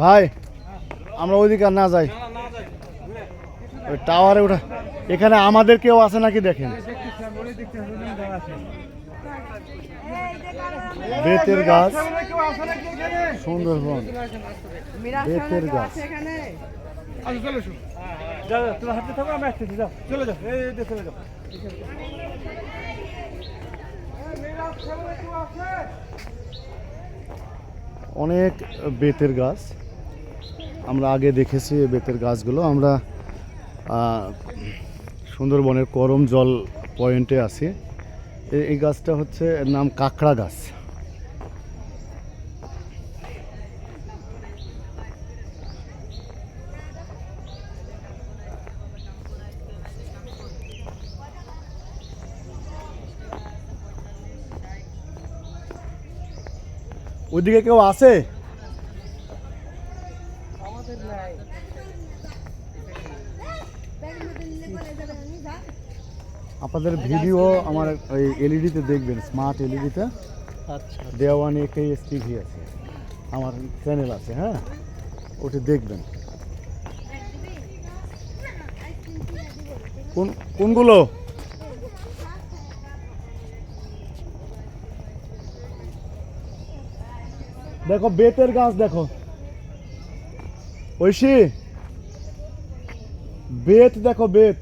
ভাই, আমরা ওইদিকে না যাই। ওই টাওয়ারে ওঠা এখানে আমাদের কেউ আছে নাকি দেখেন? বেতের গাছ। সুন্দরবন। বেতের গাছ। অনেক বেতের গাছ। আমরা আগে দেখেছি বেতের গাছগুলো। আমরা সুন্দরবনের করম জল পয়েন্টে আছি। এই গাছটা হচ্ছে এর নাম কাঁকড়া গাছ। ওইদিকে কেউ আছে? আপনাদের ভিডিও আমার ওই এলইডিতে দেখবেন স্মার্ট এলইডিতে। আচ্ছা। দেওয়ানি কেএস টিভি আছে। আমার চ্যানেল আছে হ্যাঁ? ওটি দেখবেন। কোন কোনগুলো? দেখো বেতের গাছ দেখো। ঐশী বেত দেখো বেত।